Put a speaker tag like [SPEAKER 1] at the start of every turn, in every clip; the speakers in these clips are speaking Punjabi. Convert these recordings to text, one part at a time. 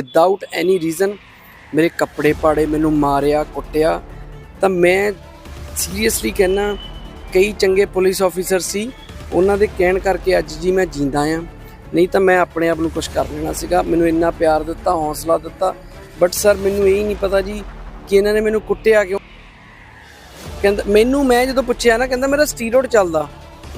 [SPEAKER 1] ਵਿਦਆਊਟ ਐਨੀ ਰੀਜ਼ਨ ਮੇਰੇ ਕੱਪੜੇ ਪਾੜੇ, ਮੈਨੂੰ ਮਾਰਿਆ, ਕੁੱਟਿਆ, ਤਾਂ ਮੈਂ ਸੀਰੀਅਸਲੀ ਕਹਿਣਾ ਕਈ ਚੰਗੇ ਪੁਲਿਸ ਆਫੀਸਰ ਸੀ, ਉਹਨਾਂ ਦੇ ਕਹਿਣ ਕਰਕੇ ਅੱਜ ਜੀ ਮੈਂ ਜਿੰਦਾ ਆ। ਨਹੀਂ ਤਾਂ ਮੈਂ ਆਪਣੇ ਆਪ ਨੂੰ ਕੁਝ ਕਰ ਲੈਣਾ ਸੀਗਾ, ਮੈਨੂੰ ਇੰਨਾ ਪਿਆਰ ਦਿੱਤਾ, ਹੌਸਲਾ ਦਿੱਤਾ ਬਟ ਸਰ ਮੈਨੂੰ ਇਹ ਨਹੀਂ ਪਤਾ ਜੀ ਕਿ ਇਹਨਾਂ ਨੇ ਮੈਨੂੰ ਕੁੱਟਿਆ ਕਿਉਂ। ਕਹਿੰਦਾ, ਮੈਨੂੰ ਮੈਂ ਜਦੋਂ ਪੁੱਛਿਆ ਨਾ, ਕਹਿੰਦਾ ਮੇਰਾ ਸਟੀਰੋਇਡ ਚੱਲਦਾ।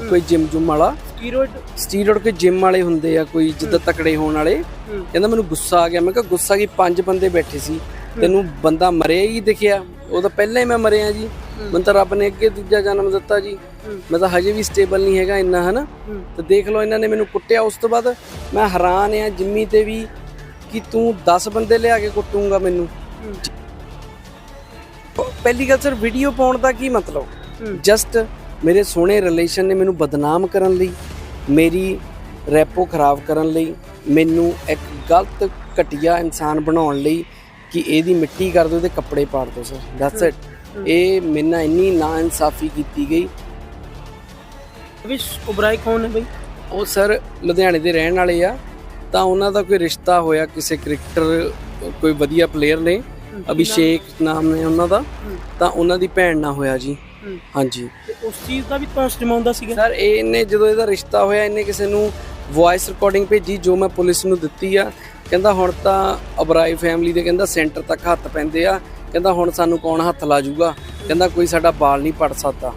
[SPEAKER 1] ਕੋਈ ਜਿਮ ਜੁਮ ਵਾਲਾ।
[SPEAKER 2] ਸਟੀਰੋਇਡ
[SPEAKER 1] ਸਟੀਰੋਇਡ ਕੋਈ ਜਿਮ ਵਾਲੇ ਹੁੰਦੇ ਆ ਕੋਈ ਜਿੱਦਾਂ ਤਕੜੇ ਹੋਣ ਵਾਲੇ। ਕਹਿੰਦਾ ਮੈਨੂੰ ਗੁੱਸਾ ਆ ਗਿਆ। ਮੈਂ ਕਿਹਾ ਗੁੱਸਾ ਕੀ? ਪੰਜ ਬੰਦੇ ਬੈਠੇ ਸੀ। ਤੈਨੂੰ ਬੰਦਾ ਮਰਿਆ ਹੀ ਦਿਖਿਆ। ਉਹ ਤਾਂ ਪਹਿਲਾਂ ਹੀ ਮੈਂ ਮਰਿਆ ਜੀ। ਮੈਨੂੰ ਤਾਂ ਰੱਬ ਨੇ ਅੱਗੇ ਦੂਜਾ ਜਨਮ ਦਿੱਤਾ ਜੀ। ਮੈਂ ਤਾਂ ਹਜੇ ਵੀ ਸਟੇਬਲ ਨਹੀਂ ਹੈਗਾ ਇੰਨਾ ਹਨਾ। ਤੇ ਦੇਖ ਲਓ ਇਹਨਾਂ ਨੇ ਮੈਨੂੰ ਕੁੱਟਿਆ। ਉਸ ਤੋਂ ਬਾਅਦ ਮੈਂ ਹੈਰਾਨ ਆ ਜਿੰਮੀ ਤੇ ਵੀ ਕਿ ਤੂੰ 10 ਬੰਦੇ ਲਿਆ ਕੇ ਕੁੱਟੂਗਾ ਮੈਨੂੰ। ਪਹਿਲੀ ਗੱਲ ਸਰ ਵੀਡੀਓ ਪਾਉਣ ਦਾ ਕੀ ਮਤਲਬ? ਜਸਟ ਮੇਰੇ ਸੋਹਣੇ ਰਿਲੇਸ਼ਨ ਨੇ ਮੈਨੂੰ ਬਦਨਾਮ ਕਰਨ ਲਈ ਮੇਰੀ ਰੈਪੋ ਖਰਾਬ ਕਰਨ ਲਈ ਮੈਨੂੰ ਇੱਕ ਗਲਤ ਘਟੀਆ ਇਨਸਾਨ ਬਣਾਉਣ ਲਈ ਕਿ ਇਹਦੀ ਮਿੱਟੀ ਕਰ ਦਿਓ ਤੇ ਕੱਪੜੇ ਪਾੜ ਦਿਓ ਸਰ। ਦੈਟਸ ਇਟ ਇਹ ਮੈਨਾਂ ਇੰਨੀ ਨਾ ਇਨਸਾਫੀ ਕੀਤੀ ਗਈ।
[SPEAKER 2] ਵਿਸ਼ ਉਬਰਾਏ ਕੌਣ ਹੈ ਬਈ?
[SPEAKER 1] ਉਹ ਸਰ ਲੁਧਿਆਣੇ ਦੇ ਰਹਿਣ ਵਾਲੇ ਆ। ਤਾਂ ਉਹਨਾਂ ਦਾ ਕੋਈ ਰਿਸ਼ਤਾ ਹੋਇਆ ਕਿਸੇ ਕ੍ਰਿਕਟਰ ਕੋਈ ਵਧੀਆ ਪਲੇਅਰ ਨੇ ਅਭਿਸ਼ੇਕ ਨਾਮ ਨੇ ਉਹਨਾਂ ਦਾ। ਤਾਂ ਉਹਨਾਂ ਦੀ ਭੈਣ ਨਾਲ ਹੋਇਆ ਜੀ। ਹਾਂਜੀ।
[SPEAKER 2] ਤੇ ਉਸ ਚੀਜ਼ ਦਾ ਵੀ ਤੁਹਾਨੂੰ ਸਟਿਮਾਉਂਦਾ ਸੀਗਾ?
[SPEAKER 1] ਸਰ ਇਹਨੇ ਜਦੋਂ ਇਹਦਾ ਰਿਸ਼ਤਾ ਹੋਇਆ ਇਹਨੇ ਕਿਸੇ ਨੂੰ ਵੌਇਸ ਰਿਕਾਰਡਿੰਗ ਭੇਜੀ ਜੋ ਮੈਂ ਪੁਲਿਸ ਨੂੰ ਦਿੱਤੀ ਆ। ਕਹਿੰਦਾ ਹੁਣ ਤਾਂ ਅਬਰਾਈ ਫੈਮਿਲੀ ਦੇ ਕਹਿੰਦਾ ਸੈਂਟਰ ਤੱਕ ਹੱਥ ਪੈਂਦੇ ਆ। ਕਹਿੰਦਾ ਹੁਣ ਸਾਨੂੰ ਕੌਣ ਹੱਥ ਲਾ ਜੂਗਾ ਕਹਿੰਦਾ ਕੋਈ ਸਾਡਾ ਬਾਲ ਨਹੀਂ ਪੜ ਸਕਦਾ।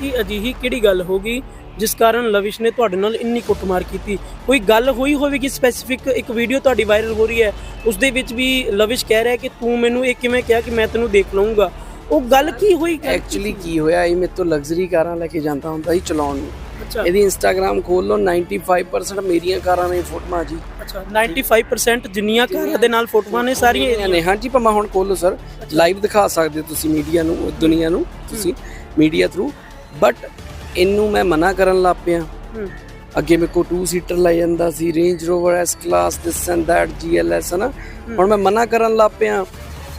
[SPEAKER 2] ਕਿ ਅਜਿਹੀ ਕਿਹੜੀ ਗੱਲ ਹੋ ਗਈ ਜਿਸ ਕਾਰਨ ਲਵਿਸ਼ ਨੇ ਤੁਹਾਡੇ ਨਾਲ ਇੰਨੀ ਕੁੱਟਮਾਰ ਕੀਤੀ? ਕੋਈ ਗੱਲ ਹੋਈ ਹੋਵੇਗੀ ਸਪੈਸੀਫਿਕ ਇੱਕ ਵੀਡੀਓ ਤੁਹਾਡੀ ਵਾਇਰਲ ਹੋ ਰਹੀ ਹੈ? ਉਸ ਦੇ ਵਿੱਚ ਵੀ ਲਵਿਸ਼ ਕਹਿ ਰਿਹਾ ਕਿ ਤੂੰ ਮੈਨੂੰ ਇਹ ਕਿਵੇਂ ਕਿਹਾ ਕਿ ਮੈਂ ਤੈਨੂੰ ਦੇਖ ਲਵਾਂਗਾ ਉਹ ਗੱਲ ਕੀ ਹੋਈ?
[SPEAKER 1] ਐਕਚੁਅਲੀ ਕੀ ਹੋਇਆ? ਇਹ ਮੇਰੇ ਤੋਂ ਲਗਜ਼ਰੀ ਕਾਰਾਂ ਲੈ ਕੇ ਜਾਂਦਾ ਹੁੰਦਾ ਸੀ ਚਲਾਉਣ ਨੂੰ।
[SPEAKER 2] ਅੱਛਾ।
[SPEAKER 1] ਇਹਦੀ ਇੰਸਟਾਗ੍ਰam ਖੋਲ ਲਓ 95% ਮੇਰੀਆਂ ਕਾਰਾਂ ਨੇ ਫੋਟੋਆਂ ਜੀ।
[SPEAKER 2] ਅੱਛਾ 95% ਜਿੰਨੀਆਂ ਕਾਰਾਂ ਦੇ ਨਾਲ ਫੋਟੋਆਂ ਨੇ ਸਾਰੀਆਂ
[SPEAKER 1] ਇਹਦੀਆਂ ਨੇ। ਹਾਂਜੀ ਭਾਵੇਂ ਹੁਣ ਖੋਲੋ ਸਰ ਲਾਈਵ ਦਿਖਾ ਸਕਦੇ ਤੁਸੀਂ ਮੀਡੀਆ ਨੂੰ ਦੁਨੀਆ ਨੂੰ ਤੁਸੀਂ ਮੀਡੀਆ ਥਰੂ ਬਟ ਇਹਨੂੰ ਮੈਂ ਮਨਾ ਕਰਨ ਲੱਗ ਪਿਆ। ਅੱਗੇ ਮੇਰੇ ਕੋ 2 ਸੀਟਰ ਲੈ ਜਾਂਦਾ ਸੀ Range Rover S class this and that GLS ਹਨਾ? ਹੁਣ ਮੈਂ ਮਨਾ ਕਰਨ ਲੱਗ ਪਿਆ।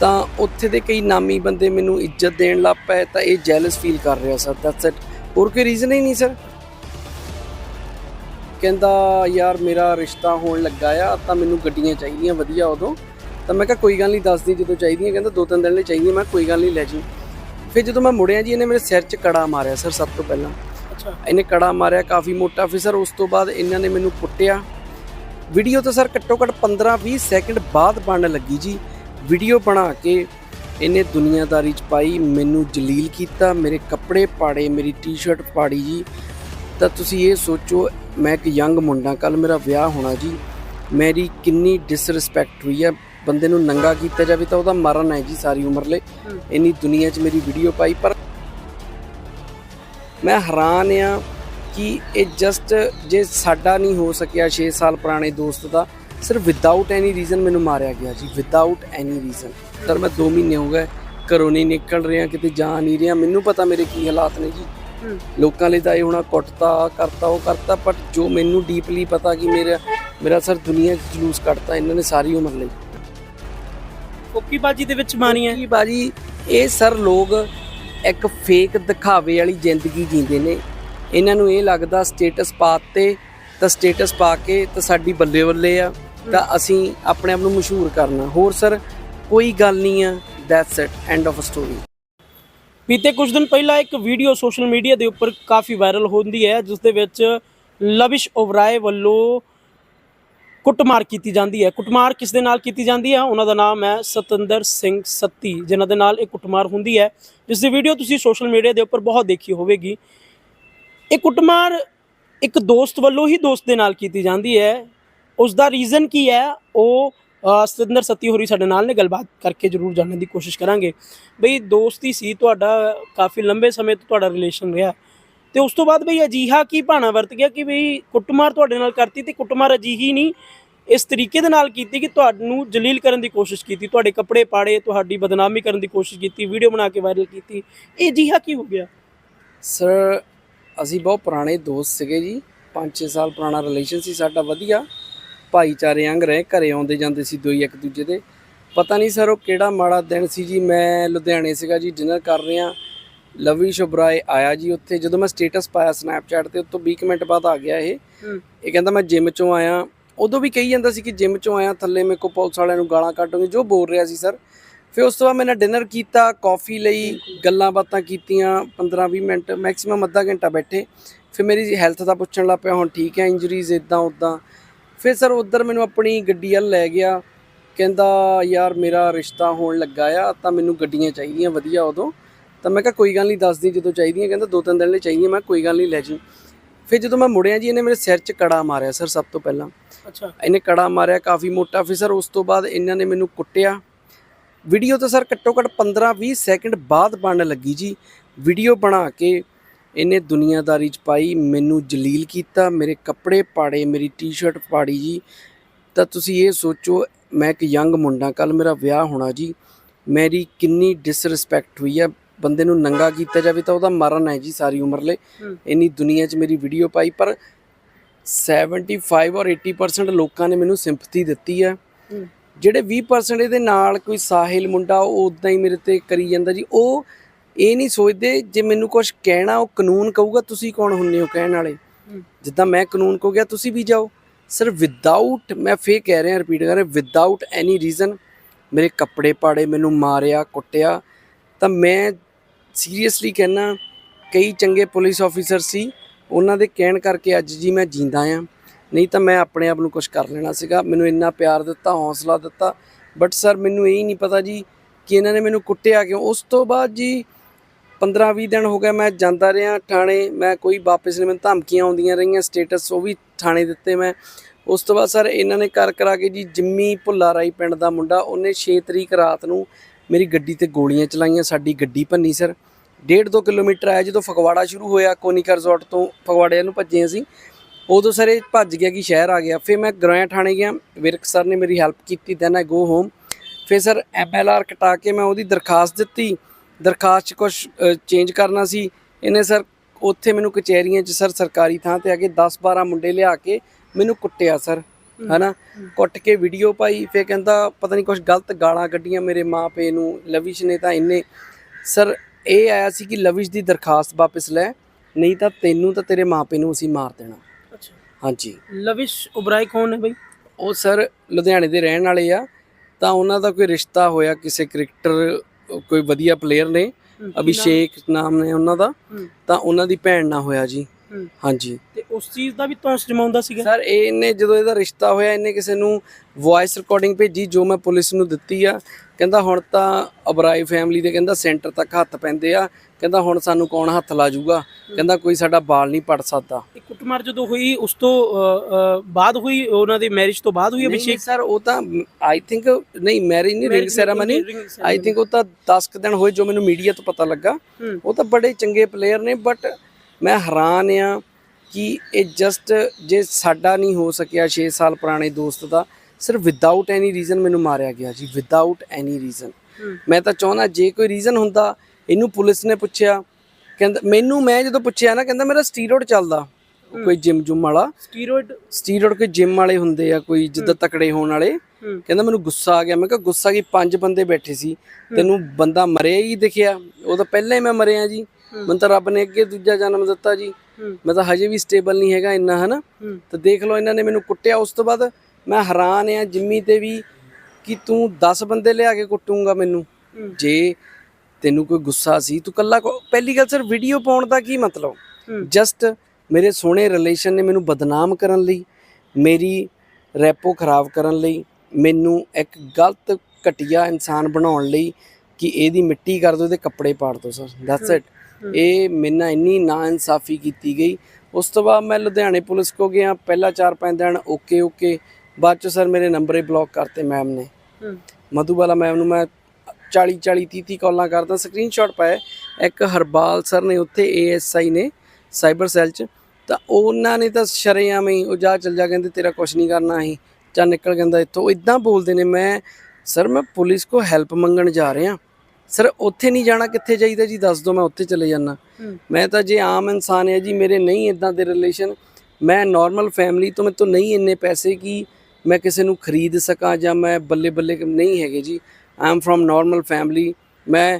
[SPEAKER 1] ਤਾਂ ਉੱਥੇ ਦੇ ਕਈ ਨਾਮੀ ਬੰਦੇ ਮੈਨੂੰ ਇੱਜ਼ਤ ਦੇਣ ਲੱਗ ਪਏ ਤਾਂ ਇਹ ਜੈਲਸ ਫੀਲ ਕਰ ਰਿਹਾ ਸਰ ਦੈਟਸ ਇਟ ਹੋਰ ਕੋਈ ਰੀਜ਼ਨ ਹੀ ਨਹੀਂ ਸਰ ਕਹਿੰਦਾ ਯਾਰ ਮੇਰਾ ਰਿਸ਼ਤਾ ਹੋਣ ਲੱਗਾ ਆ ਤਾਂ ਮੈਨੂੰ ਗੱਡੀਆਂ ਚਾਹੀਦੀਆਂ ਵਧੀਆ ਉਦੋਂ। ਤਾਂ ਮੈਂ ਕਿਹਾ ਕੋਈ ਗੱਲ ਨਹੀਂ ਦੱਸ ਦੀ ਜਦੋਂ ਚਾਹੀਦੀਆਂ। ਕਹਿੰਦਾ ਦੋ ਤਿੰਨ ਦਿਨ ਲਈ ਚਾਹੀਦੀਆਂ। ਮੈਂ ਕੋਈ ਗੱਲ ਨਹੀਂ ਲੈ ਜੀ। ਫਿਰ ਜਦੋਂ ਮੈਂ ਮੁੜਿਆ ਜੀ ਇਹਨੇ ਮੇਰੇ ਸਿਰ 'ਚ ਕੜਾ ਮਾਰਿਆ ਸਰ ਸਭ ਤੋਂ ਪਹਿਲਾਂ।
[SPEAKER 2] ਅੱਛਾ।
[SPEAKER 1] ਇਹਨੇ ਕੜਾ ਮਾਰਿਆ ਕਾਫੀ ਮੋਟਾ। ਫਿਰ ਸਰ ਉਸ ਤੋਂ ਬਾਅਦ ਇਹਨਾਂ ਨੇ ਮੈਨੂੰ ਕੁੱਟਿਆ। ਵੀਡੀਓ ਤਾਂ ਸਰ ਘੱਟੋ ਘੱਟ 15-20 ਸੈਕਿੰਡ ਬਾਅਦ ਬਣਨ ਲੱਗੀ ਜੀ। ਵੀਡੀਓ ਬਣਾ ਕੇ ਇਹਨੇ ਦੁਨੀਆਦਾਰੀ ਚ ਪਾਈ ਮੈਨੂੰ ਜਲੀਲ ਕੀਤਾ ਮੇਰੇ ਕੱਪੜੇ ਪਾੜੇ ਮੇਰੀ ਟੀ-ਸ਼ਰਟ ਪਾੜੀ ਜੀ। ਤਾਂ ਤੁਸੀਂ ਇਹ ਸੋਚੋ ਮੈਂ ਇੱਕ ਯੰਗ ਮੁੰਡਾ ਕੱਲ ਮੇਰਾ ਵਿਆਹ ਹੋਣਾ ਜੀ। ਮੇਰੀ ਕਿੰਨੀ ਡਿਸਰਿਸਪੈਕਟ ਹੋਈ ਹੈ ਬੰਦੇ ਨੂੰ ਨੰਗਾ ਕੀਤਾ ਜਾਵੇ ਤਾਂ ਉਹਦਾ ਮਰਨ ਹੈ ਜੀ ਸਾਰੀ ਉਮਰ ਲਈ। ਇੰਨੀ ਦੁਨੀਆ 'ਚ ਮੇਰੀ ਵੀਡੀਓ ਪਾਈ ਪਰ ਮੈਂ ਹੈਰਾਨ ਆ ਕਿ ਇਹ ਜਸਟ ਜੇ ਸਾਡਾ ਨਹੀਂ ਹੋ ਸਕਿਆ 6 ਸਾਲ ਪੁਰਾਣੇ ਦੋਸਤ ਦਾ ਸਿਰਫ ਵਿਦਆਊਟ ਐਨੀ ਰੀਜ਼ਨ ਮੈਨੂੰ ਮਾਰਿਆ ਗਿਆ ਜੀ ਵਿਦਆਊਟ ਐਨੀ ਰੀਜ਼ਨ ਸਰ ਮੈਂ 2 ਮਹੀਨੇ ਹੋ ਗਏ ਘਰੋਂ ਨਹੀਂ ਨਿਕਲ ਰਿਹਾ ਕਿਤੇ ਜਾ ਨਹੀਂ ਰਿਹਾ। ਮੈਨੂੰ ਪਤਾ ਮੇਰੇ ਕੀ ਹਾਲਾਤ ਨੇ ਜੀ।
[SPEAKER 2] ਹੂੰ।
[SPEAKER 1] ਲੋਕਾਂ ਲਈ ਤਾਂ ਇਹ ਹੋਣਾ ਕੁੱਟਤਾ ਕਰਤਾ ਉਹ ਕਰਤਾ ਬਟ ਜੋ ਮੈਨੂੰ ਡੀਪਲੀ ਪਤਾ ਕਿ ਮੇਰਾ ਮੇਰਾ ਸਰ ਦੁਨੀਆ 'ਚ ਜਲੂਸ ਕੱਢਤਾ ਇਹਨਾਂ ਨੇ ਸਾਰੀ ਉਮਰ ਲਈ।
[SPEAKER 2] ਕੋਕੀਬਾਜੀ ਦੇ ਵਿੱਚ ਮਾਰੀਆਂ।
[SPEAKER 1] ਕੀ ਬਾਜੀ ਇਹ ਸਰ ਲੋਕ ਇੱਕ ਫੇਕ ਦਿਖਾਵੇ ਵਾਲੀ ਜ਼ਿੰਦਗੀ ਜੀਂਦੇ ਨੇ। ਇਹਨਾਂ ਨੂੰ ਇਹ ਲੱਗਦਾ ਸਟੇਟਸ ਪਾਤੇ ਤਾਂ ਸਟੇਟਸ ਪਾ ਕੇ ਤਾਂ ਸਾਡੀ ਬੱਲੇ ਬੱਲੇ ਆ। ਤਾਂ ਅਸੀਂ ਆਪਣੇ ਆਪ ਨੂੰ ਮਸ਼ਹੂਰ ਕਰਨਾ। ਹੋਰ ਸਰ, ਕੋਈ ਗੱਲ ਨਹੀਂ ਆ। That's it end of story
[SPEAKER 2] ਬੀਤੇ ਕੁਝ ਦਿਨ ਪਹਿਲਾਂ ਇੱਕ ਵੀਡੀਓ ਸੋਸ਼ਲ ਮੀਡੀਆ ਦੇ ਉੱਪਰ ਕਾਫੀ ਵਾਇਰਲ ਹੁੰਦੀ ਹੈ, ਜਿਸ ਦੇ ਵਿੱਚ ਲਵਿਸ਼ ਓਬਰਾਏ ਵੱਲੋਂ ਕੁੱਟਮਾਰ ਕੀਤੀ ਜਾਂਦੀ ਹੈ। ਕੁੱਟਮਾਰ ਕਿਸ ਦੇ ਨਾਲ ਕੀਤੀ ਜਾਂਦੀ ਹੈ? ਉਹਨਾਂ ਦਾ ਨਾਮ ਹੈ ਸਤਿੰਦਰ ਸਿੰਘ ਸੱਤੀ, ਜਿਨ੍ਹਾਂ ਦੇ ਨਾਲ ਇਹ ਕੁੱਟਮਾਰ ਹੁੰਦੀ ਹੈ। ਜਿਸ ਦੀ ਵੀਡੀਓ ਤੁਸੀਂ ਸੋਸ਼ਲ ਮੀਡੀਆ ਦੇ ਉੱਪਰ ਬਹੁਤ ਦੇਖੀ ਹੋਵੇਗੀ। ਇਹ ਕੁੱਟਮਾਰ ਇੱਕ ਦੋਸਤ ਵੱਲੋਂ ਹੀ ਦੋਸਤ ਦੇ ਨਾਲ ਕੀਤੀ ਜਾਂਦੀ ਹੈ। ਉਸ ਦਾ ਰੀਜ਼ਨ ਕੀ ਹੈ, ਉਹ ਸਤਿੰਦਰ ਸੱਤੀ ਹੋਰੀ ਸਾਡੇ ਨਾਲ ਨੇ, ਗੱਲਬਾਤ ਕਰਕੇ ਜ਼ਰੂਰ ਜਾਣਨ ਦੀ ਕੋਸ਼ਿਸ਼ ਕਰਾਂਗੇ। ਬਈ, ਦੋਸਤੀ ਸੀ, ਤੁਹਾਡਾ ਕਾਫੀ ਲੰਬੇ ਸਮੇਂ ਤੋਂ ਤੁਹਾਡਾ ਰਿਲੇਸ਼ਨ ਰਿਹਾ। ਤੇ ਉਸ ਤੋਂ ਬਾਅਦ ਬਈ ਅਜੀਹਾ ਕੀ ਭਾਣਾ ਵਰਤ ਗਿਆ ਕਿ ਬਈ ਕੁੱਟਮਾਰ ਤੁਹਾਡੇ ਨਾਲ ਕਰਤੀ ਤੇ ਕੁੱਟਮਾਰ ਅਜੀਹੀ ਨਹੀਂ, ਇਸ ਤਰੀਕੇ ਦੇ ਨਾਲ ਕੀਤੀ ਕਿ ਤੁਹਾਨੂੰ ਜਲੀਲ ਕਰਨ ਦੀ ਕੋਸ਼ਿਸ਼ ਕੀਤੀ, ਤੁਹਾਡੇ ਕੱਪੜੇ ਪਾੜੇ, ਤੁਹਾਡੀ ਬਦਨਾਮੀ ਕਰਨ ਦੀ ਕੋਸ਼ਿਸ਼ ਕੀਤੀ ਵੀਡੀਓ ਬਣਾ ਕੇ ਵਾਇਰਲ ਕੀਤੀ। ਇਹ ਅਜੀਹਾ ਕੀ ਹੋ ਗਿਆ?
[SPEAKER 1] ਸਰ ਅਸੀਂ ਬਹੁਤ ਪੁਰਾਣੇ ਦੋਸਤ ਸੀਗੇ ਜੀ। 5-6 ਸਾਲ ਪੁਰਾਣਾ ਰਿਲੇਸ਼ਨ ਸੀ ਸਾਡਾ, ਵਧੀਆ। ਭਾਈਚਾਰੇ ਵਾਂਗ ਰਹੇ ਘਰੇ ਆਉਂਦੇ ਜਾਂਦੇ ਸੀ ਦੋਈ ਇੱਕ ਦੂਜੇ ਦੇ। ਪਤਾ ਨਹੀਂ ਸਰ ਉਹ ਕਿਹੜਾ ਮਾੜਾ ਦਿਨ ਸੀ ਜੀ। ਮੈਂ ਲੁਧਿਆਣੇ ਸੀਗਾ ਜੀ ਡਿਨਰ ਕਰ ਰਿਹਾ। ਲਵੀ ਸ਼ੁਬਰਾਏ ਆਇਆ ਜੀ ਉੱਥੇ। ਜਦੋਂ ਮੈਂ ਸਟੇਟਸ ਪਾਇਆ ਸਨੈਪਚੈਟ ਤੇ ਉੱਤੋਂ 20 ਕੁ ਮਿੰਟ ਬਾਅਦ ਆ ਗਿਆ ਇਹ। ਇਹ ਕਹਿੰਦਾ ਮੈਂ ਜਿਮ ਚੋਂ ਆਇਆ। ਉਦੋਂ ਵੀ ਕਹੀ ਜਾਂਦਾ ਸੀ ਕਿ ਜਿਮ ਚੋਂ ਆਇਆ ਥੱਲੇ ਮੇਰੇ ਕੋ ਪੁਲਿਸ ਵਾਲਿਆਂ ਨੂੰ ਗਾਲਾਂ ਕੱਢੋਗੇ ਜੋ ਬੋਲ ਰਿਹਾ ਸੀ ਸਰ। ਫਿਰ ਉਸ ਤੋਂ ਬਾਅਦ ਮੈਂ ਡਿਨਰ ਕੀਤਾ ਕਾਫੀ ਲਈ ਗੱਲਾਂ ਬਾਤਾਂ ਕੀਤੀਆਂ 15-20 ਮਿੰਟ ਮੈਕਸਿਮਮ ਅੱਧਾ ਘੰਟਾ ਬੈਠੇ। ਫਿਰ ਮੇਰੀ ਹੈਲਥ ਦਾ ਪੁੱਛਣ ਲੱਗ ਪਿਆ ਹੁਣ ਠੀਕ ਹੈ ਇੰਜਰੀਜ਼ ਇਦਾਂ ਉਦਾਂ ਫਿਰ ਸਰ ਉਧਰ ਮੈਨੂੰ ਆਪਣੀ ਗੱਡੀ ਵੱਲ ਲੈ ਗਿਆ। ਕਹਿੰਦਾ ਯਾਰ ਮੇਰਾ ਰਿਸ਼ਤਾ ਹੋਣ ਲੱਗਾ ਆ ਤਾਂ ਮੈਨੂੰ ਗੱਡੀਆਂ ਚਾਹੀਦੀਆਂ ਵਧੀਆ ਉਦੋਂ। ਤਾਂ ਮੈਂ ਕਿਹਾ ਕੋਈ ਗੱਲ ਨਹੀਂ ਦੱਸ ਦੀ ਜਦੋਂ ਚਾਹੀਦੀਆਂ। ਕਹਿੰਦਾ ਦੋ ਤਿੰਨ ਦਿਨ ਲਈ ਚਾਹੀਦੀਆਂ ਮੈਂ ਕੋਈ ਗੱਲ ਨਹੀਂ ਲੈ ਜੀ ਫਿਰ ਜਦੋਂ ਮੈਂ ਮੁੜਿਆ ਜੀ ਇਹਨੇ ਮੇਰੇ ਸਿਰ 'ਚ ਕੜਾ ਮਾਰਿਆ ਸਰ ਸਭ ਤੋਂ ਪਹਿਲਾਂ।
[SPEAKER 2] ਅੱਛਾ।
[SPEAKER 1] ਇਹਨੇ ਕੜਾ ਮਾਰਿਆ ਕਾਫੀ ਮੋਟਾ। ਫਿਰ ਸਰ ਉਸ ਤੋਂ ਬਾਅਦ ਇਹਨਾਂ ਨੇ ਮੈਨੂੰ ਕੁੱਟਿਆ। ਵੀਡੀਓ ਤਾਂ ਸਰ ਘੱਟੋ ਘੱਟ 15-20 ਸੈਕਿੰਡ ਬਾਅਦ ਬਣਨ ਲੱਗੀ ਜੀ। ਵੀਡੀਓ ਬਣਾ ਕੇ ਇਹਨੇ ਦੁਨੀਆਦਾਰੀ 'ਚ ਪਾਈ ਮੈਨੂੰ ਜਲੀਲ ਕੀਤਾ ਮੇਰੇ ਕੱਪੜੇ ਪਾੜੇ ਮੇਰੀ ਟੀ-ਸ਼ਰਟ ਪਾੜੀ ਜੀ। ਤਾਂ ਤੁਸੀਂ ਇਹ ਸੋਚੋ ਮੈਂ ਇੱਕ ਯੰਗ ਮੁੰਡਾ ਕੱਲ ਮੇਰਾ ਵਿਆਹ ਹੋਣਾ ਜੀ। ਮੇਰੀ ਕਿੰਨੀ ਡਿਸਰਿਸਪੈਕਟ ਹੋਈ ਹੈ ਬੰਦੇ ਨੂੰ ਨੰਗਾ ਕੀਤਾ ਜਾਵੇ ਤਾਂ ਉਹਦਾ ਮਰਨ ਹੈ ਜੀ ਸਾਰੀ ਉਮਰ ਲਈ। ਇੰਨੀ ਦੁਨੀਆ 'ਚ ਮੇਰੀ ਵੀਡੀਓ ਪਾਈ ਪਰ 75 ਔਰ 80% ਲੋਕਾਂ ਨੇ ਮੈਨੂੰ ਸਿੰਪਥੀ ਦਿੱਤੀ ਹੂੰ। ਜਿਹੜੇ 20% ਇਹਦੇ ਨਾਲ ਕੋਈ ਸਾਹਿਲ ਮੁੰਡਾ ਉਹ ਉਦਾਂ ਹੀ ਮੇਰੇ ਤੇ ਕਰੀ ਜਾਂਦਾ ਜੀ। ਉਹ ਇਹ ਨਹੀਂ ਸੋਚਦੇ ਜੇ ਮੈਨੂੰ ਕੁਝ ਕਹਿਣਾ ਉਹ ਕਾਨੂੰਨ ਕਹੂਗਾ ਤੁਸੀਂ ਕੌਣ ਹੁੰਨੇ ਹੋ ਕਹਿਣ ਵਾਲੇ। ਜਿੱਦਾਂ ਮੈਂ ਕਾਨੂੰਨ ਕਹੋ ਗਿਆ ਤੁਸੀਂ ਵੀ ਜਾਓ। ਸਰ ਵਿਦਆਊਟ ਮੈਂ ਫੇਰ ਕਹਿ ਰਿਹਾ ਰਿਪੀਟ ਕਰ ਰਿਹਾ ਵਿਦਆਊਟ ਐਨੀ ਰੀਜ਼ਨ ਮੇਰੇ ਕੱਪੜੇ ਪਾੜੇ ਮੈਨੂੰ ਮਾਰਿਆ ਕੁੱਟਿਆ ਤਾਂ ਮੈਂ ਸੀਰੀਅਸਲੀ ਕਹਿਣਾ ਕਈ ਚੰਗੇ ਪੁਲਿਸ ਆਫੀਸਰ ਸੀ ਉਹਨਾਂ ਦੇ ਕਹਿਣ ਕਰਕੇ ਅੱਜ ਜੀ ਮੈਂ ਜਿੰਦਾ ਆ। ਨਹੀਂ ਤਾਂ ਮੈਂ ਆਪਣੇ ਆਪ ਨੂੰ ਕੁਝ ਕਰ ਲੈਣਾ ਸੀਗਾ ਮੈਨੂੰ ਇੰਨਾ ਪਿਆਰ ਦਿੱਤਾ ਹੌਸਲਾ ਦਿੱਤਾ ਬਟ ਸਰ ਮੈਨੂੰ ਇਹ ਹੀ ਨਹੀਂ ਪਤਾ ਜੀ ਕਿ ਇਹਨਾਂ ਨੇ ਮੈਨੂੰ ਕੁੱਟਿਆ ਕਿਉਂ। ਉਸ ਤੋਂ ਬਾਅਦ ਜੀ 15-20 ਦਿਨ ਹੋ ਗਏ ਮੈਂ ਜਾਂਦਾ ਰਿਹਾ ਥਾਣੇ, ਮੈਂ ਕੋਈ ਵਾਪਸ ਨਹੀਂ, ਮੈਨੂੰ ਧਮਕੀਆਂ ਆਉਂਦੀਆਂ ਰਹੀਆਂ ਸਟੇਟਸ ਉਹ ਵੀ ਥਾਣੇ ਦਿੱਤੇ ਮੈਂ। ਉਸ ਤੋਂ ਬਾਅਦ ਸਰ ਇਹਨਾਂ ਨੇ ਕਰ ਕਰਾ ਕੇ ਜੀ ਜਿੰਮੀ ਭੁੱਲਾ ਰਾਈ ਪਿੰਡ ਦਾ ਮੁੰਡਾ, ਉਹਨੇ 6 ਤਰੀਕ ਰਾਤ ਨੂੰ ਮੇਰੀ ਗੱਡੀ ਤੇ ਗੋਲੀਆਂ ਚਲਾਈਆਂ, ਸਾਡੀ ਗੱਡੀ ਭੰਨੀ ਸਰ। 1.5 ਕਿਲੋਮੀਟਰ ਆਇਆ ਜਦੋਂ ਫਗਵਾੜਾ ਸ਼ੁਰੂ ਹੋਇਆ ਕੋਨੀਕਾ ਰਿਜ਼ੋਰਟ ਤੋਂ ਫਗਵਾੜੇ ਨੂੰ ਭੱਜੇ ਅਸੀਂ। ਉਦੋਂ ਸਰ ਇਹ ਭੱਜ ਗਿਆ ਕਿ ਸ਼ਹਿਰ ਆ ਗਿਆ। ਫਿਰ ਮੈਂ ਗਰਾਇਆ ਥਾਣੇ ਗਿਆ, ਵਿਰਕ ਸਰ ਨੇ ਮੇਰੀ ਹੈਲਪ ਕੀਤੀ ਦੈਨ ਆਈ ਗੋ ਹੋਮ ਫਿਰ ਸਰ ਐਮਐਲਆਰ ਕਟਾ ਕੇ ਮੈਂ ਉਹਦੀ ਦਰਖਾਸਤ ਦਿੱਤੀ। ਦਰਖਾਸਤ 'ਚ ਕੁਝ ਚੇਂਜ ਕਰਨਾ ਸੀ। ਇਹਨੇ ਸਰ ਉੱਥੇ ਮੈਨੂੰ ਕਚਹਿਰੀਆਂ 'ਚ ਸਰ ਸਰਕਾਰੀ ਥਾਂ ਤੇ ਆ ਕੇ 10-12 ਮੁੰਡੇ ਲਿਆ ਕੇ ਮੈਨੂੰ ਕੁੱਟਿਆ ਸਰ ਹਨਾ? ਕੁੱਟ ਕੇ ਵੀਡੀਓ ਪਾਈ ਫਿਰ ਕਹਿੰਦਾ ਪਤਾ ਨਹੀਂ ਕੁਝ ਗਲਤ ਗਾਲਾਂ ਕੱਢੀਆਂ ਮੇਰੇ ਮਾਪੇ ਨੂੰ ਲਵਿਸ਼ ਨੇ ਤਾਂ ਇੰਨੇ। ਸਰ ਇਹ ਆਇਆ ਸੀ ਕਿ ਲਵਿਸ਼ ਦੀ ਦਰਖਾਸਤ ਵਾਪਸ ਲੈ ਨਹੀਂ ਤਾਂ ਤੈਨੂੰ ਤਾਂ ਤੇਰੇ ਮਾਪੇ ਨੂੰ ਅਸੀਂ ਮਾਰ ਦੇਣਾ।
[SPEAKER 2] ਅੱਛਾ।
[SPEAKER 1] ਹਾਂਜੀ।
[SPEAKER 2] ਲਵਿਸ਼ ਉਬਰਾਏ ਕੌਣ ਹੈ ਬਈ?
[SPEAKER 1] ਉਹ ਸਰ ਲੁਧਿਆਣੇ ਦੇ ਰਹਿਣ ਵਾਲੇ ਆ ਤਾਂ ਉਹਨਾਂ ਦਾ ਕੋਈ ਰਿਸ਼ਤਾ ਹੋਇਆ ਕਿਸੇ ਕ੍ਰਿਕਟਰ ਕੋਈ ਵਧੀਆ ਪਲੇਅਰ ਨੇ ਅਭਿਸ਼ੇਕ ਨਾਮ ਨੇ ਉਹਨਾਂ ਦਾ। ਤਾਂ ਉਹਨਾਂ ਦੀ ਭੈਣ ਨਾਲ ਹੋਇਆ ਜੀ। ਹਾਂਜੀ।
[SPEAKER 2] ਤੇ ਉਸ ਚੀਜ਼ ਦਾ ਵੀ ਤੌਂਸ ਜਮਾਉਂਦਾ ਸੀਗਾ?
[SPEAKER 1] ਸਰ ਇਹਨੇ ਜਦੋਂ ਇਹਦਾ ਰਿਸ਼ਤਾ ਹੋਇਆ ਇਹਨੇ ਕਿਸੇ ਨੂੰ ਵੌਇਸ ਰਿਕਾਰਡਿੰਗ ਭੇਜੀ ਜੋ ਮੈਂ ਪੁਲਿਸ ਨੂੰ ਦਿੱਤੀ ਆ। ਕਹਿੰਦਾ ਹੁਣ ਤਾਂ ਅਬਰਾਈ ਫੈਮਿਲੀ ਦੇ ਕਹਿੰਦਾ ਸੈਂਟਰ ਤੱਕ ਹੱਥ ਪੈਂਦੇ ਆ। ਕਹਿੰਦਾ ਹੁਣ ਸਾਨੂੰ ਕੌਣ ਹੱਥ ਲਾ ਜੂਗਾ? ਕਹਿੰਦਾ ਕੋਈ ਸਾਡਾ ਬਾਲ ਨਹੀਂ ਪੜ ਸਕਦਾ।
[SPEAKER 2] ਇਹ ਕੁੱਟਮਾਰ ਜਦੋਂ ਹੋਈ ਉਸ ਤੋਂ ਅ, ਅ, ਬਾਅਦ ਹੋਈ ਉਹਨਾਂ ਦੀ ਮੈਰਿਜ ਤੋਂ ਬਾਅਦ ਹੋਈ ਅਭਿਸ਼ੇਕ?
[SPEAKER 1] ਸਰ ਉਹ ਤਾਂ ਆਈ ਥਿੰਕ ਨਹੀਂ ਮੈਰਿਜ ਨਹੀਂ ਰਿੰਗ ਸੈਰਾਮਨੀ ਆਈ ਥਿੰਕ ਉਹ ਤਾਂ 10 ਕੁ ਦਿਨ ਹੋਏ ਜੋ ਮੈਨੂੰ ਮੀਡੀਆ ਤੋਂ ਪਤਾ ਲੱਗਾ।
[SPEAKER 2] ਹੂੰ।
[SPEAKER 1] ਉਹ ਤਾਂ ਬੜੇ ਚੰਗੇ ਪਲੇਅਰ ਨੇ ਬਟ ਮੈਂ ਹੈਰਾਨ ਆ ਕਿ ਇਹ ਜਸਟ ਜੇ ਸਾਡਾ ਨਹੀਂ ਹੋ ਸਕਿਆ 6 ਸਾਲ ਪੁਰਾਣੇ ਦੋਸਤ ਦਾ ਸਿਰਫ ਵਿਦਆਊਟ ਐਨੀ ਰੀਜ਼ਨ ਮੈਨੂੰ ਮਾਰਿਆ ਗਿਆ ਜੀ ਵਿਦਆਊਟ ਐਨੀ ਰੀਜ਼ਨ। ਮੈਂ ਤਾਂ ਚਾਹੁੰਦਾ ਜੇ ਕੋਈ ਰੀਜ਼ਨ ਹੁੰਦਾ ਇਹਨੂੰ ਪੁਲਿਸ ਨੇ ਪੁੱਛਿਆ। ਕਹਿੰਦਾ ਮੈਨੂੰ ਮੈਂ ਜਦੋਂ ਪੁੱਛਿਆ ਨਾ ਕਹਿੰਦਾ ਮੇਰਾ ਸਟੀਰੋਇਡ ਚੱਲਦਾ। ਕੋਈ ਜਿਮ ਜੁਮ ਵਾਲਾ।
[SPEAKER 2] ਸਟੀਰੋਇਡ
[SPEAKER 1] ਸਟੀਰੋਇਡ ਕੋਈ ਜਿਮ ਵਾਲੇ ਹੁੰਦੇ ਆ ਕੋਈ ਜਿੱਦਾਂ ਤਕੜੇ ਹੋਣ ਵਾਲੇ। ਕਹਿੰਦਾ ਮੈਨੂੰ ਗੁੱਸਾ ਆ ਗਿਆ। ਮੈਂ ਕਿਹਾ ਗੁੱਸਾ ਕੀ ਪੰਜ ਬੰਦੇ ਬੈਠੇ ਸੀ। ਤੈਨੂੰ ਬੰਦਾ ਮਰਿਆ ਹੀ ਦਿਖਿਆ। ਉਹ ਤਾਂ ਪਹਿਲਾਂ ਹੀ ਮੈਂ ਮਰਿਆ ਜੀ। ਮੈਨੂੰ ਤਾਂ ਰੱਬ ਨੇ ਅੱਗੇ ਦੂਜਾ ਜਨਮ ਦਿੱਤਾ ਜੀ। ਮੈਂ ਤਾਂ ਹਜੇ ਵੀ ਸਟੇਬਲ ਨਹੀਂ ਹੈਗਾ ਇੰਨਾ ਹਨਾ। ਤਾਂ ਦੇਖ ਲਓ ਇਹਨਾਂ ਨੇ ਮੈਨੂੰ ਕੁੱਟਿਆ। ਉਸ ਤੋਂ ਬਾਅਦ ਮੈਂ ਹੈਰਾਨ ਆ ਜਿੰਮੀ ਤੇ ਵੀ ਕਿ ਤੂੰ 10 ਬੰਦੇ ਲਿਆ ਕੇ ਕੁੱਟੂਗਾ ਮੈਨੂੰ। ਜੇ ਤੈਨੂੰ ਕੋਈ ਗੁੱਸਾ ਸੀ ਤੂੰ ਕੱਲਾ ਪਹਿਲੀ ਗੱਲ ਸਰ ਵੀਡੀਓ ਪਾਉਣ ਦਾ ਕੀ ਮਤਲਬ। ਜਸਟ ਮੇਰੇ ਸੋਹਣੇ ਰਿਲੇਸ਼ਨ ਨੇ ਮੈਨੂੰ ਬਦਨਾਮ ਕਰਨ ਲਈ ਮੇਰੀ ਰੈਪੋ ਖਰਾਬ ਕਰਨ ਲਈ ਮੈਨੂੰ ਇੱਕ ਗਲਤ ਘਟੀਆ ਇਨਸਾਨ ਬਣਾਉਣ ਲਈ ਕਿ ਇਹਦੀ ਮਿੱਟੀ ਕਰ ਦਿਓ ਇਹਦੇ ਕੱਪੜੇ ਪਾੜ ਦਿਓ ਸਰ। ਦੈਟਸ ਇਟ ਇਹ ਮੈਨਾਂ ਇੰਨੀ ਨਾ ਇਨਸਾਫੀ ਕੀਤੀ ਗਈ। ਉਸ ਤੋਂ ਬਾਅਦ ਮੈਂ ਲੁਧਿਆਣੇ ਪੁਲਿਸ ਕੋ ਗਿਆ। ਪਹਿਲਾ 4-5 ਦਿਨ ਓਕੇ ਓਕੇ। ਬਾਅਦ ਚ ਸਰ ਮੇਰੇ ਨੰਬਰ ਹੀ ਬਲੌਕ ਕਰਤੇ ਮੈਮ ਨੇ।
[SPEAKER 2] ਹੂੰ।
[SPEAKER 1] ਮਧੂਬਾਲਾ ਮੈਮ ਨੂੰ ਮੈਂ 40 40 30 30 ਕਾਲਾਂ ਕਰਦਾ। ਸਕਰੀਨਸ਼ਾਟ ਪਾਇਆ। ਇੱਕ ਹਰਬਾਲ ਸਰ ਨੇ ਉੱਥੇ ਏਐਸਆਈ ਨੇ ਸਾਈਬਰ ਸੈੱਲ 'ਚ। ਤਾਂ ਉਹਨਾਂ ਨੇ ਤਾਂ ਸ਼ਰੇਆਮ ਹੀ ਉਹ ਜਾ ਚੱਲ ਜਾ ਕਹਿੰਦੇ ਤੇਰਾ ਕੁਝ ਨਹੀਂ ਕਰਨਾ ਅਸੀਂ। ਚਾ ਨਿਕਲ ਜਾਂਦਾ ਇੱਥੋਂ। ਇਦਾਂ ਬੋਲਦੇ ਨੇ। ਮੈਂ ਸਰ ਮੈਂ ਪੁਲਿਸ ਕੋ ਹੈਲਪ ਮੰਗਣ ਜਾ ਰਿਹਾ। ਸਰ ਉੱਥੇ ਨਹੀਂ ਜਾਣਾ ਕਿੱਥੇ ਜਾਈਦਾ ਜੀ? ਦੱਸ ਦਿਓ ਮੈਂ ਉੱਥੇ ਚਲੇ ਜਾਣਾ। ਮੈਂ ਤਾਂ ਜੇ ਆਮ ਇਨਸਾਨ ਹੈ ਜੀ ਮੇਰੇ ਨਹੀਂ ਇਦਾਂ ਦੇ ਰਿਲੇਸ਼ਨ ਮੈਂ ਨਾਰਮਲ ਫੈਮਿਲੀ ਤੋਂ ਤੋਂ ਨਹੀਂ ਇੰਨੇ ਪੈਸੇ ਕਿ ਮੈਂ ਕਿਸੇ ਨੂੰ ਖਰੀਦ ਸਕਾਂ ਜਾਂ ਮੈਂ ਬੱਲੇ ਬੱਲੇ ਨਹੀਂ ਹੈਗੇ ਜੀ। I am from normal family ਮੈਂ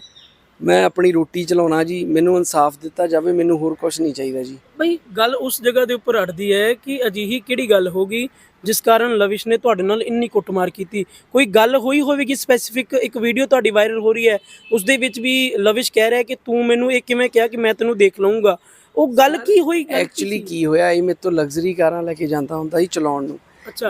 [SPEAKER 1] ਮੈਂ ਆਪਣੀ ਰੋਟੀ ਚਲਾਉਣਾ ਜੀ ਮੈਨੂੰ ਇਨਸਾਫ ਦਿੱਤਾ ਜਾਵੇ ਮੈਨੂੰ ਹੋਰ ਕੁਝ ਨਹੀਂ ਚਾਹੀਦਾ ਜੀ।
[SPEAKER 2] ਬਈ ਗੱਲ ਉਸ ਜਗ੍ਹਾ ਦੇ ਉੱਪਰ ਅੜਦੀ ਹੈ ਕਿ ਅਜਿਹੀ ਕਿਹੜੀ ਗੱਲ ਹੋ ਗਈ ਜਿਸ ਕਾਰਨ ਲਵਿਸ਼ ਨੇ ਤੁਹਾਡੇ ਨਾਲ ਇੰਨੀ ਕੁੱਟਮਾਰ ਕੀਤੀ। ਕੋਈ ਗੱਲ ਹੋਈ ਹੋਵੇਗੀ ਸਪੈਸੀਫਿਕ ਇੱਕ ਵੀਡੀਓ ਤੁਹਾਡੀ ਵਾਇਰਲ ਹੋ ਰਹੀ ਹੈ ਉਸ ਦੇ ਵਿੱਚ ਵੀ ਲਵਿਸ਼ ਕਹਿ ਰਿਹਾ ਕਿ ਤੂੰ ਮੈਨੂੰ ਇਹ ਕਿਵੇਂ ਕਿਹਾ ਕਿ ਮੈਂ ਤੈਨੂੰ ਦੇਖ ਲਵਾਂਗਾ ਉਹ ਗੱਲ ਕੀ ਹੋਈ?
[SPEAKER 1] ਐਕਚੁਅਲੀ? ਕੀ ਹੋਇਆ ਇਹ ਮੇਰੇ ਤੋਂ ਲਗਜ਼ਰੀ ਕਾਰਾਂ ਲੈ ਕੇ ਜਾਂਦਾ ਹੁੰਦਾ ਸੀ ਚਲਾਉਣ ਨੂੰ।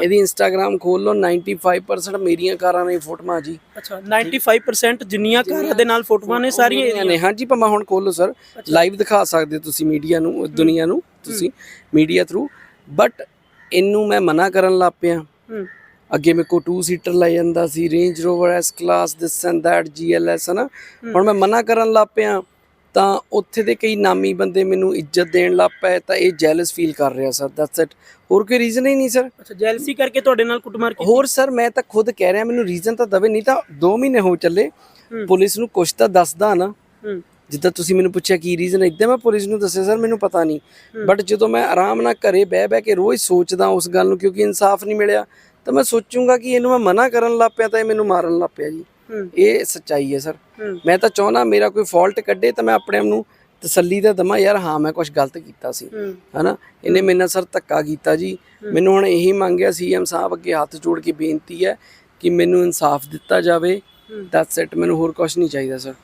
[SPEAKER 1] ਇਹਦੀ ਇੰਸਟਾਗ੍ਰam ਖੋਲ ਲਓ 95% ਮੇਰੀਆਂ ਕਾਰਾਂ ਨੇ ਫੋਟੋਆਂ ਜੀ।
[SPEAKER 2] ਅੱਛਾ 95% ਜਿੰਨੀਆਂ ਕਾਰਾਂ ਦੇ ਨਾਲ ਫੋਟੋਆਂ ਨੇ ਸਾਰੀਆਂ
[SPEAKER 1] ਨੇ। ਹਾਂਜੀ ਭਾਵੇਂ ਹੁਣ ਖੋਲ ਲਓ ਸਰ ਲਾਈਵ ਦਿਖਾ ਸਕਦੇ ਤੁਸੀਂ ਮੀਡੀਆ ਨੂੰ ਦੁਨੀਆ ਨੂੰ ਤੁਸੀਂ ਮੀਡੀਆ ਥਰੂ ਬਟ ਇਹਨੂੰ ਮੈਂ ਮਨਾ ਕਰਨ ਲੱਗ ਪਿਆ। ਅੱਗੇ ਮੇਰੇ ਕੋ 2 ਸੀਟਰ ਲੈ ਜਾਂਦਾ ਸੀ Range Rover S class this and that GLS ਹਨਾ? ਹੁਣ ਮੈਂ ਮਨਾ ਕਰਨ ਲੱਗ ਪਿਆ। ਤਾਂ ਉੱਥੇ ਦੇ ਕਈ ਨਾਮੀ ਬੰਦੇ ਮੈਨੂੰ ਇੱਜ਼ਤ ਦੇਣ ਲੱਗ ਪਏ ਤਾਂ ਇਹ ਜੈਲਸ ਫੀਲ ਕਰ ਰਿਹਾ ਸਰ ਦੈਟਸ ਇਟ ਹੋਰ ਕੋਈ ਰੀਜ਼ਨ ਹੀ ਨਹੀਂ ਸਰ
[SPEAKER 2] ਅੱਛਾ ਜੈਲਸੀ ਕਰਕੇ ਤੁਹਾਡੇ ਨਾਲ ਕੁੱਟਮਾਰ ਕੀਤੀ?
[SPEAKER 1] ਹੋਰ ਸਰ ਮੈਂ ਤਾਂ ਖੁਦ ਕਹਿ ਰਿਹਾ ਮੈਨੂੰ ਰੀਜ਼ਨ ਤਾਂ ਦਵੇ ਨਹੀਂ ਤਾਂ 2 ਮਹੀਨੇ ਹੋ ਚੱਲੇ। ਪੁਲਿਸ ਨੂੰ ਕੁਛ ਤਾਂ ਦੱਸਦਾ ਨਾ। ਜਿੱਦਾਂ ਤੁਸੀਂ ਮੈਨੂੰ ਪੁੱਛਿਆ ਕੀ ਰੀਜ਼ਨ ਇਦਾਂ ਮੈਂ ਪੁਲਿਸ ਨੂੰ ਦੱਸਿਆ ਸਰ ਮੈਨੂੰ ਪਤਾ ਨਹੀਂ। ਬਟ ਜਦੋਂ ਮੈਂ ਆਰਾਮ ਨਾਲ ਘਰੇ ਬਹਿ ਬਹਿ ਕੇ ਰੋਜ਼ ਸੋਚਦਾ ਉਸ ਗੱਲ ਨੂੰ ਕਿਉਂਕਿ ਇਨਸਾਫ ਨਹੀਂ ਮਿਲਿਆ ਤਾਂ ਮੈਂ ਸੋਚੂੰਗਾ ਕਿ ਇਹਨੂੰ ਮੈਂ ਮਨਾ ਕਰਨ ਲੱਗ ਪਿਆ ਤਾਂ ਇਹ ਮੈਨੂੰ ਮਾਰਨ ਲੱਗ ਪਿਆ ਜੀ। ਇਹ ਸੱਚਾਈ ਹੈ ਸਰ। ਮੈਂ ਤਾਂ ਚਾਹੁੰਦਾ ਮੇਰਾ ਕੋਈ ਫਾਲਟ ਕੱਢੇ ਤਾਂ ਮੈਂ ਆਪਣੇ ਆਪ ਨੂੰ ਤਸੱਲੀ ਦਾ ਦਮਾ ਯਾਰ ਹਾਂ ਮੈਂ ਕੁਝ ਗਲਤ ਕੀਤਾ ਸੀ। ਹਨਾ? ਇਹਨੇ ਮੇਰੇ ਨਾਲ ਸਰ ਧੱਕਾ ਕੀਤਾ ਜੀ। ਮੈਨੂੰ ਹੁਣ ਇਹੀ ਮੰਗਿਆ ਸੀਐਮ ਸਾਹਿਬ ਅੱਗੇ ਹੱਥ ਜੋੜ ਕੇ ਬੇਨਤੀ ਹੈ ਕਿ ਮੈਨੂੰ ਇਨਸਾਫ ਦਿੱਤਾ ਜਾਵੇ। ਦੈਟਸ ਇਟ ਮੈਨੂੰ ਹੋਰ ਕੁਝ ਨਹੀਂ ਚਾਹੀਦਾ ਸਰ।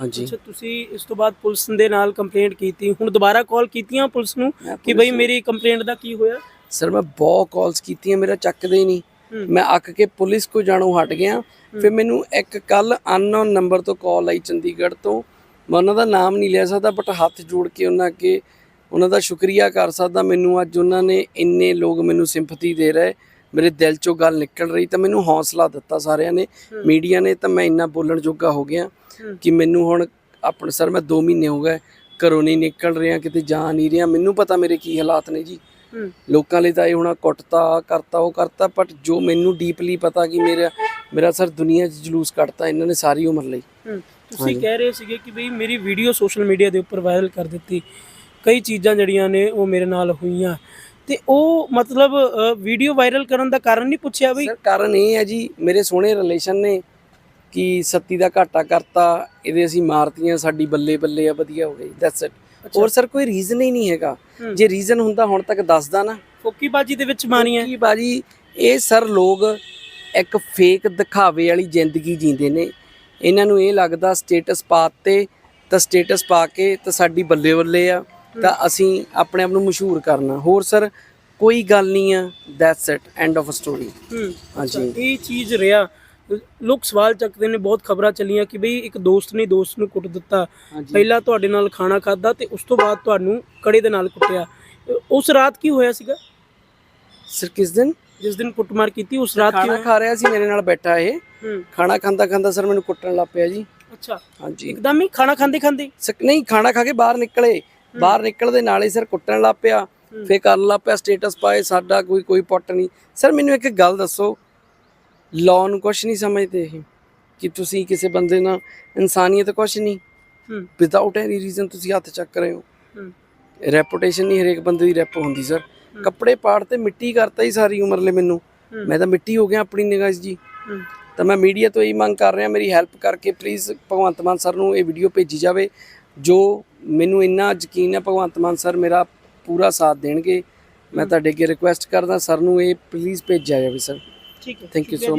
[SPEAKER 1] ਹਾਂਜੀ।
[SPEAKER 2] ਅੱਛਾ ਤੁਸੀਂ ਇਸ ਤੋਂ ਬਾਅਦ ਪੁਲਿਸ ਦੇ ਨਾਲ ਕੰਪਲੇਂਟ ਕੀਤੀ। ਹੁਣ ਦੁਬਾਰਾ ਕਾਲ ਕੀਤੀਆਂ ਪੁਲਿਸ ਨੂੰ ਕਿ ਬਈ ਮੇਰੀ ਕੰਪਲੇਂਟ ਦਾ ਕੀ ਹੋਇਆ?
[SPEAKER 1] ਸਰ ਮੈਂ ਬਹੁਤ ਕਾਲਸ ਕੀਤੀਆਂ ਮੇਰਾ ਚੱਕਦੇ ਹੀ ਨਹੀਂ। ਮੈਂ ਅੱਕ ਕੇ ਪੁਲਿਸ ਕੋ ਜਾਣੋਂ ਹਟ ਗਿਆ। ਫਿਰ ਮੈਨੂੰ ਇੱਕ ਕੱਲ ਅਨਨੋਨ ਨੰਬਰ ਤੋਂ ਕਾਲ ਆਈ ਚੰਡੀਗੜ੍ਹ ਤੋਂ। ਮੈਂ ਉਹਨਾਂ ਦਾ ਨਾਮ ਨਹੀਂ ਲੈ ਸਕਦਾ ਬਟ ਹੱਥ ਜੋੜ ਕੇ ਉਹਨਾਂ ਅੱਗੇ ਉਹਨਾਂ ਦਾ ਸ਼ੁਕਰੀਆ ਕਰ ਸਕਦਾ। ਮੈਨੂੰ ਅੱਜ ਉਹਨਾਂ ਨੇ ਇੰਨੇ ਲੋਕ ਮੈਨੂੰ ਸਿੰਪਥੀ ਦੇ ਰਹੇ ਮੇਰੇ ਦਿਲ ਚੋਂ ਗੱਲ ਨਿਕਲ ਰਹੀ ਤਾਂ ਮੈਨੂੰ ਹੌਸਲਾ ਦਿੱਤਾ ਸਾਰਿਆਂ ਨੇ। ਮੀਡੀਆ ਨੇ ਤਾਂ ਮੈਂ ਇੰਨਾ ਬੋਲਣ ਜੋਗਾ ਹੋ ਗਿਆ। ਕਿ ਮੈਨੂੰ ਹੁਣ ਆਪਣੇ ਸਰ ਮੈਂ 2 ਮਹੀਨੇ ਹੋ ਗਏ ਘਰੋਂ ਨਹੀਂ ਨਿਕਲ ਰਿਹਾ ਕਿਤੇ ਜਾ ਨਹੀਂ ਰਿਹਾ। ਮੈਨੂੰ ਪਤਾ ਮੇਰੇ ਕੀ ਹਾਲਾਤ ਨੇ ਜੀ। ਲੋਕਾਂ ਲਈ ਤਾਂ ਇਹ ਹੋਣਾ ਕੁੱਟਤਾ ਕਰਤਾ ਉਹ ਕਰਤਾ ਬਟ ਜੋ ਮੈਨੂੰ ਡੀਪਲੀ ਪਤਾ ਕਿ ਮੇਰਾ ਮੇਰਾ ਸਰ ਦੁਨੀਆ 'ਚ ਜਲੂਸ ਕੱਢਤਾ ਇਹਨਾਂ ਨੇ ਸਾਰੀ ਉਮਰ ਲਈ।
[SPEAKER 2] ਤੁਸੀਂ ਕਹਿ ਰਹੇ ਸੀਗੇ ਕਿ ਬਈ ਮੇਰੀ ਵੀਡੀਓ ਸੋਸ਼ਲ ਮੀਡੀਆ ਦੇ ਉੱਪਰ ਵਾਇਰਲ ਕਰ ਦਿੱਤੀ। ਕਈ ਚੀਜ਼ਾਂ ਜਿਹੜੀਆਂ ਨੇ ਉਹ ਮੇਰੇ ਨਾਲ ਹੋਈਆਂ। ਤੇ ਉਹ ਮਤਲਬ ਵੀਡੀਓ ਵਾਇਰਲ ਕਰਨ ਦਾ ਕਾਰਨ ਨਹੀਂ ਪੁੱਛਿਆ ਬਈ?
[SPEAKER 1] ਸਰ ਕਾਰਨ ਇਹ ਹੈ ਜੀ ਮੇਰੇ ਸੋਹਣੇ ਰਿਲੇਸ਼ਨ ਨੇ ਕਿ ਸੱਤੀ ਦਾ ਘਾਟਾ ਕਰਤਾ ਇਹਦੇ ਅਸੀਂ ਮਾਰਤੀਆਂ ਸਾਡੀ ਬੱਲੇ ਬੱਲੇ ਆ ਵਧੀਆ ਹੋ ਗਈ ਦੈਟਸ ਇਟ ਹੋਰ ਸਰ ਕੋਈ ਰੀਜ਼ਨ ਹੀ ਨਹੀਂ ਹੈਗਾ।
[SPEAKER 2] ਹੂੰ।
[SPEAKER 1] ਜੇ ਰੀਜ਼ਨ ਹੁੰਦਾ ਹੁਣ ਤੱਕ ਦੱਸਦਾ ਨਾ।
[SPEAKER 2] ਫੋਕੀਬਾਜੀ ਦੇ ਵਿੱਚ ਮਾਰੀਆਂ
[SPEAKER 1] ਕੀ ਬਾਜੀ ਇਹ ਸਰ ਲੋਕ ਇੱਕ ਫੇਕ ਦਿਖਾਵੇ ਵਾਲੀ ਜ਼ਿੰਦਗੀ ਜੀਂਦੇ ਨੇ। ਇਹਨਾਂ ਨੂੰ ਇਹ ਲੱਗਦਾ ਸਟੇਟਸ ਪਾਤੇ ਤਾਂ ਸਟੇਟਸ ਪਾ ਕੇ ਤਾਂ ਸਾਡੀ ਬੱਲੇ ਬੱਲੇ ਆ ਤਾਂ ਅਸੀਂ ਆਪਣੇ ਆਪ ਨੂੰ ਮਸ਼ਹੂਰ ਕਰਨਾ। ਹੋਰ ਸਰ ਕੋਈ ਗੱਲ ਨਹੀਂ ਆ। That's it end of story
[SPEAKER 2] ਹੂੰ।
[SPEAKER 1] ਹਾਂਜੀ।
[SPEAKER 2] ਇਹ ਚੀਜ਼ ਰਿਹਾ। ਲੋਕ ਸਵਾਲ ਚੱਕਦੇ ਨੇ ਬਹੁਤ ਖਬਰਾਂ ਚੱਲੀਆਂ ਕਿ ਬਈ ਇੱਕ ਦੋਸਤ ਨੇ ਦੋਸਤ ਨੂੰ ਕੁੱਟ ਦਿੱਤਾ। ਪਹਿਲਾਂ ਤੁਹਾਡੇ ਨਾਲ ਖਾਣਾ ਖਾਦਾ ਤੇ ਉਸ ਤੋਂ ਬਾਅਦ ਤੁਹਾਨੂੰ ਕੜੇ ਦੇ ਨਾਲ ਕੁੱਟਿਆ। ਉਸ ਰਾਤ ਕੀ ਹੋਇਆ ਸੀਗਾ?
[SPEAKER 1] ਸਰ ਕਿਸ ਦਿਨ?
[SPEAKER 2] ਜਿਸ ਦਿਨ ਕੁੱਟਮਾਰ ਕੀਤੀ ਉਸ ਰਾਤ ਕੀ
[SPEAKER 1] ਖਾਣਾ ਖਾ ਰਿਹਾ ਸੀ ਮੇਰੇ ਨਾਲ ਬੈਠਾ ਇਹ। ਖਾਣਾ ਖਾਂਦਾ ਖਾਂਦਾ ਸਰ ਮੈਨੂੰ ਕੁੱਟਣ ਲੱਗ ਪਿਆ ਜੀ।
[SPEAKER 2] ਅੱਛਾ।
[SPEAKER 1] ਹਾਂਜੀ।
[SPEAKER 2] ਇੱਕਦਮ ਹੀ ਖਾਣਾ ਖਾਂਦੇ ਖਾਂਦੇ?
[SPEAKER 1] ਨਹੀਂ ਖਾਣਾ ਖਾ ਕੇ ਬਾਹਰ ਨਿਕਲੇ। ਬਾਹਰ ਨਿਕਲਦੇ ਨਾਲ ਹੀ ਸਰ ਕੁੱਟਣ ਲੱਗ ਪਿਆ। ਫੇਰ ਕਰਨ ਲੱਗ ਪਿਆ ਸਟੇਟਸ ਪਾਏ ਸਾਡਾ ਕੋਈ ਕੋਈ ਪੁੱਟ ਨਹੀਂ। ਸਰ ਮੈਨੂੰ ਇੱਕ ਗੱਲ ਦੱਸੋ। ਲਾਅ ਨੂੰ ਕੁਛ ਨਹੀਂ ਸਮਝਦੇ ਇਹ ਕਿ ਤੁਸੀਂ ਕਿਸੇ ਬੰਦੇ ਨਾਲ ਇਨਸਾਨੀਅਤ ਕੁਛ ਨਹੀਂ।
[SPEAKER 2] ਹੂੰ।
[SPEAKER 1] ਵਿਦਆਊਟ ਐਨੀ ਰੀਜ਼ਨ ਤੁਸੀਂ ਹੱਥ ਚੱਕ ਰਹੇ ਹੋ।
[SPEAKER 2] ਹੂੰ।
[SPEAKER 1] ਰੈਪੂਟੇਸ਼ਨ ਨਹੀਂ ਹਰੇਕ ਬੰਦੇ ਦੀ ਰੈਪ ਹੁੰਦੀ ਸਰ ਕੱਪੜੇ ਪਾੜ ਤੇ ਮਿੱਟੀ ਕਰਤਾ ਹੀ ਸਾਰੀ ਉਮਰ ਲਈ ਮੈਨੂੰ। ਮੈਂ ਤਾਂ ਮਿੱਟੀ ਹੋ ਗਿਆ ਆਪਣੀ ਨਿਗਾਹ ਜੀ। ਤਾਂ ਮੈਂ ਮੀਡੀਆ ਤੋਂ ਇਹੀ ਮੰਗ ਕਰ ਰਿਹਾ ਮੇਰੀ ਹੈਲਪ ਕਰਕੇ ਪਲੀਜ਼ ਭਗਵੰਤ ਮਾਨ ਸਰ ਨੂੰ ਇਹ ਵੀਡੀਓ ਭੇਜੀ ਜਾਵੇ। ਜੋ ਮੈਨੂੰ ਇੰਨਾ ਯਕੀਨ ਹੈ ਭਗਵੰਤ ਮਾਨ ਸਰ ਮੇਰਾ ਪੂਰਾ ਸਾਥ ਦੇਣਗੇ। ਮੈਂ ਤੁਹਾਡੇ ਅੱਗੇ ਰਿਕੁਐਸਟ ਕਰਦਾ ਸਰ ਨੂੰ ਇਹ ਪਲੀਜ਼ ਭੇਜਿਆ ਜਾਵੇ ਸਰ
[SPEAKER 2] ਠੀਕ ਹੈ।
[SPEAKER 1] Thank you so